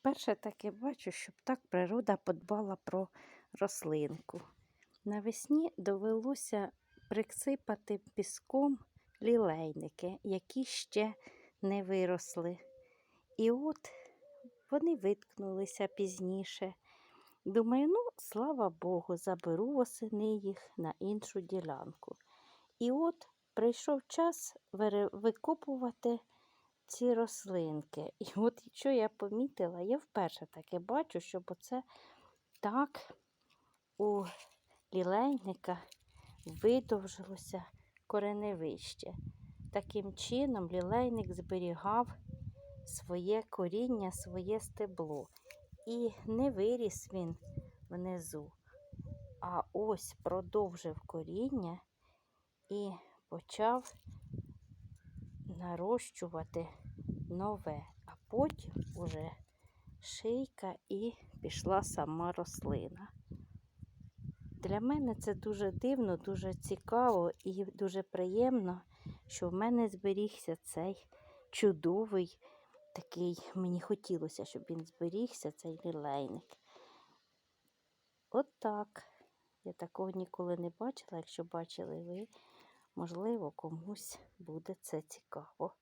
Вперше таки бачу, щоб так природа подбала про рослинку. Навесні довелося присипати піском лілейники, які ще не виросли. І от вони виткнулися пізніше. Думаю, ну, слава Богу, заберу восени їх на іншу ділянку. І от прийшов час викопувати ці рослинки. І от що я помітила, я вперше таке бачу, щоб оце так у лілейника видовжилося кореневище. Таким чином лілейник зберігав своє коріння, своє стебло. І не виріс він внизу, а ось продовжив коріння і почав нарощувати нове, а потім уже шийка і пішла сама рослина. Для мене це дуже дивно, дуже цікаво і дуже приємно, що в мене зберігся цей чудовий такий, мені хотілося, щоб він зберігся, цей лілейник. От так. Я такого ніколи не бачила. Якщо бачили ви, можливо, комусь буде це цікаво.